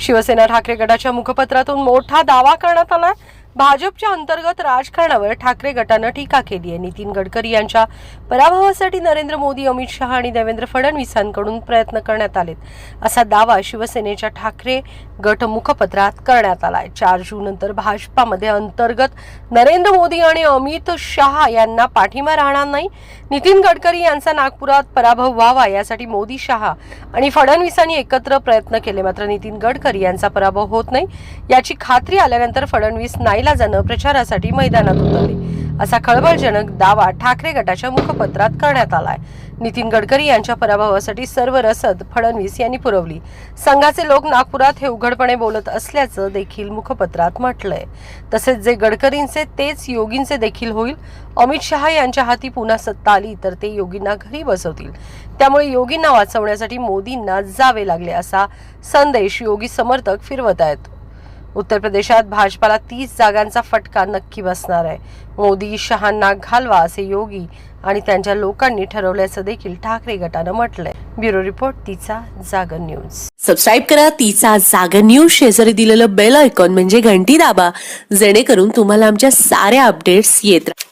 शिवसेना ठाकरे गटाच्या मुखपत्रातून मोठा दावा करण्यात आलाय. भाजपच्या अंतर्गत राजकारणावर ठाकरे गटानं टीका केली आहे. नितीन गडकरी यांच्या पराभवासाठी नरेंद्र मोदी अमित शहा आणि देवेंद्र फडणवीसांकडून प्रयत्न करण्यात आलेत. असा दावा शिवसेनेच्या ठाकरे गट मुखपत्रात करण्यात आलाय. चार जून नंतर भाजपामध्ये अंतर्गत नरेंद्र मोदी आणि अमित शहा यांना पाठिंबा राहणार नाही. नितीन गडकरी यांचा नागपुरात पराभव व्हावा यासाठी मोदी शहा आणि फडणवीसांनी एकत्र प्रयत्न केले. मात्र नितीन गडकरी यांचा पराभव होत नाही. याची खात्री आल्यानंतर फडणवीस नाईलाजानं प्रचारासाठी मैदानात उतरले. असा खळबळजनक दावा ठाकरे गटाच्या मुखपत्रात करण्यात आलाय. नितीन गडकरी यांच्या पराभवासाठी सर्व रसद फडणवीस यांनी पुरवली. संघाचे लोक नागपुरात हे उघडपणे बोलत असल्याचं देखील मुखपत्रात म्हटलंय. तसेच जे गडकरींचे तेच योगींचे देखील होईल. अमित शहा यांच्या हाती पुन्हा सत्ता आली तर ते योगींना घरी बसवतील. त्यामुळे योगींना वाचवण्यासाठी मोदींना जावे लागले असा संदेश योगी समर्थक फिरवत आहेत. उत्तर प्रदेशात भाजपाला तीस जागांचा फटका नक्की बसणार आहे. मोदी शहांना घालवा असे योगी आणि त्यांच्या लोकांनी ठरवल्याचं देखील ठाकरे गटानं म्हटलंय. ब्युरो रिपोर्ट तिचा जागर न्यूज. सबस्क्राईब करा तिचा जागर न्यूज. शेजारी दिलेलं बेल आयकॉन म्हणजे घंटी दाबा. जेणेकरून तुम्हाला आमच्या साऱ्या अपडेट्स येत राहतात